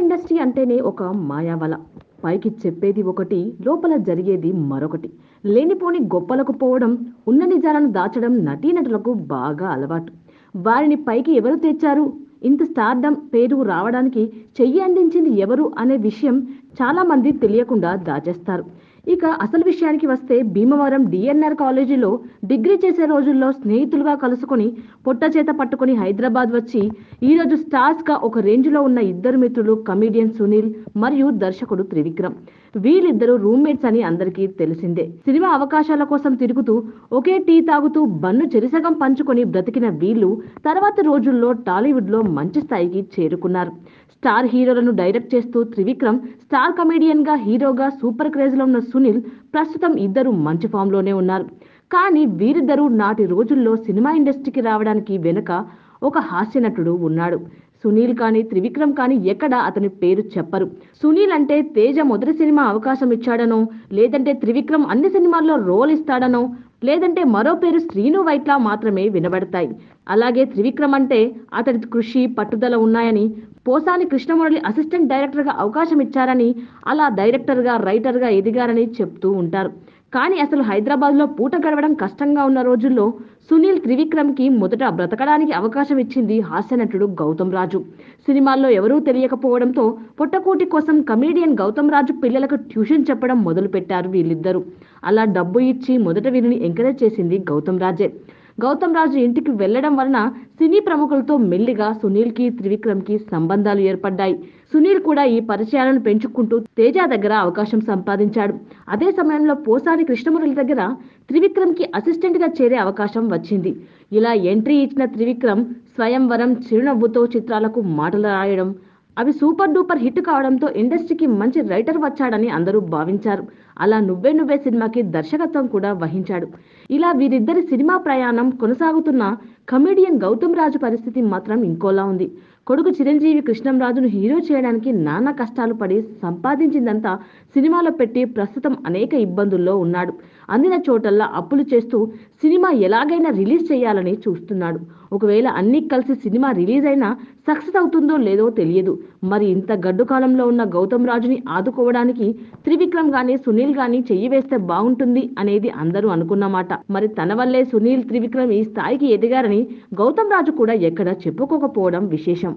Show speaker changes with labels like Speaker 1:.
Speaker 1: Industry అంటేనే ఒక మాయావల. పైకి చెప్పేది ఒకటి లోపల జరిగేది మరొకటి. లేనిపోని గొప్పలకు పోవడం ఉన్న నిజాలను దాచడం నటీనటులకు బాగా అలవాటు. వారిని పైకి ఎవరు తెచ్చారు? ఇంత స్థార్థం పేరు రావడానికి చెయ్యి అందించింది ఎవరు అనే విషయం చాలామంది తెలియకుండా దాచేస్తారు. ఇక అసలు విషయానికి వస్తే భీమవరం డిఎన్ఆర్ కాలేజీలో డిగ్రీ చేసే రోజుల్లో స్నేహితులుగా కలుసుకొని పొట్ట చేత పట్టుకుని హైదరాబాద్ వచ్చి ఈరోజు స్టార్స్గా ఒక రేంజ్లో ఉన్న ఇద్దరు మిత్రులు కమీడియన్ సునీల్ మరియు దర్శకుడు త్రివిక్రమ్. వీళ్ళిద్దరూ రూమ్మేట్స్ అని అందరికీ తెలిసిందే. సినిమా అవకాశాల కోసం తిరుగుతూ ఒకే టీ తాగుతూ బన్ను చెరిసగం పంచుకొని బ్రతికిన వీళ్ళు తర్వాత రోజుల్లో టాలీవుడ్లో మంచి స్థాయికి చేరుకున్నారు. స్టార్ హీరోలను డైరెక్ట్ చేస్తూ త్రివిక్రమ్ స్టార్ కమేడియన్గా హీరోగా సూపర్ క్రేజ్లో ఉన్న సునీల్ ప్రస్తుతం ఇద్దరు మంచి ఫామ్లోనే ఉన్నారు. కానీ వీరిద్దరూ నాటి రోజుల్లో సినిమా ఇండస్ట్రీకి రావడానికి వెనుక ఒక హాస్యనటుడు ఉన్నాడు. సునీల్ కానీ త్రివిక్రమ్ కానీ ఎక్కడ అతని పేరు చెప్పరు. సునీల్ అంటే తేజ మొదటి సినిమా అవకాశం ఇచ్చాడనో లేదంటే త్రివిక్రమ్ అన్ని సినిమాల్లో రోల్ ఇస్తాడనో లేదంటే మరో పేరు శ్రీను వైట్లా మాత్రమే వినబడతాయి. అలాగే త్రివిక్రమ్ అంటే అతడి కృషి పట్టుదల ఉన్నాయని పోసాని కృష్ణమురళి అసిస్టెంట్ డైరెక్టర్గా అవకాశం ఇచ్చారని అలా డైరెక్టర్గా రైటర్గా ఎదిగారని చెప్తూ ఉంటారు. కానీ అసలు హైదరాబాద్లో పూట గడవడం కష్టంగా ఉన్న రోజుల్లో సునీల్ త్రివిక్రమ్కి మొదట బ్రతకడానికి అవకాశం ఇచ్చింది హాస్యనటుడు గౌతమ్ రాజు. సినిమాల్లో ఎవరూ తెలియకపోవడంతో పొట్టకూటి కోసం కమేడియన్ గౌతమ్ రాజు పిల్లలకు ట్యూషన్ చెప్పడం మొదలుపెట్టారు వీళ్ళిద్దరూ. అలా డబ్బు ఇచ్చి మొదట వీరిని ఎంకరేజ్ చేసింది గౌతమ్ రాజే. గౌతమ్ రాజు ఇంటికి వెళ్ళడం వలన సినీ ప్రముఖులతో మెల్లిగా సునీల్కి త్రివిక్రమ్కి సంబంధాలు ఏర్పడ్డాయి. సునీల్ కూడా ఈ పరిచయాలను పెంచుకుంటూ తేజ దగ్గర అవకాశం సంపాదించాడు. అదే సమయంలో పోసాని కృష్ణమురళి దగ్గర త్రివిక్రమ్కి అసిస్టెంట్గా చేరే అవకాశం వచ్చింది. ఇలా ఎంట్రీ ఇచ్చిన త్రివిక్రమ్ స్వయంవరం చిరునవ్వుతో చిత్రాలకు మాటలు రాయడం అవి సూపర్ డూపర్ హిట్ కావడంతో ఇండస్ట్రీకి మంచి రైటర్ వచ్చాడని అందరూ భావించారు. అలా నువ్వే నువ్వే సినిమాకి దర్శకత్వం కూడా వహించాడు. ఇలా వీరిద్దరి సినిమా ప్రయాణం కొనసాగుతున్న కమెడియన్ గౌతమ్ రాజు పరిస్థితి మాత్రం ఇంకోలా ఉంది. కొడుకు చిరంజీవి కృష్ణంరాజును హీరో చేయడానికి నానా కష్టాలు పడి సంపాదించిందంతా సినిమాలో పెట్టి ప్రస్తుతం అనేక ఇబ్బందుల్లో ఉన్నాడు. అందిన చోటల్లా అప్పులు చేస్తూ సినిమా ఎలాగైనా రిలీజ్ చేయాలని చూస్తున్నాడు. ఒకవేళ అన్ని కలిసి సినిమా రిలీజ్ అయినా సక్సెస్ అవుతుందో లేదో తెలియదు. మరి ఇంత గడ్డు కాలంలో ఉన్న గౌతమ్ రాజుని ఆదుకోవడానికి త్రివిక్రమ్ గాని సునీల్ గాని చెయ్యి వేస్తే బాగుంటుంది అనేది అందరూ అనుకున్నమాట మరి తన వల్లే సునీల్ త్రివిక్రమ్ ఈ స్థాయికి ఎదిగారని గౌతమ్ రాజు కూడా ఎక్కడ చెప్పుకోకపోవడం విశేషం.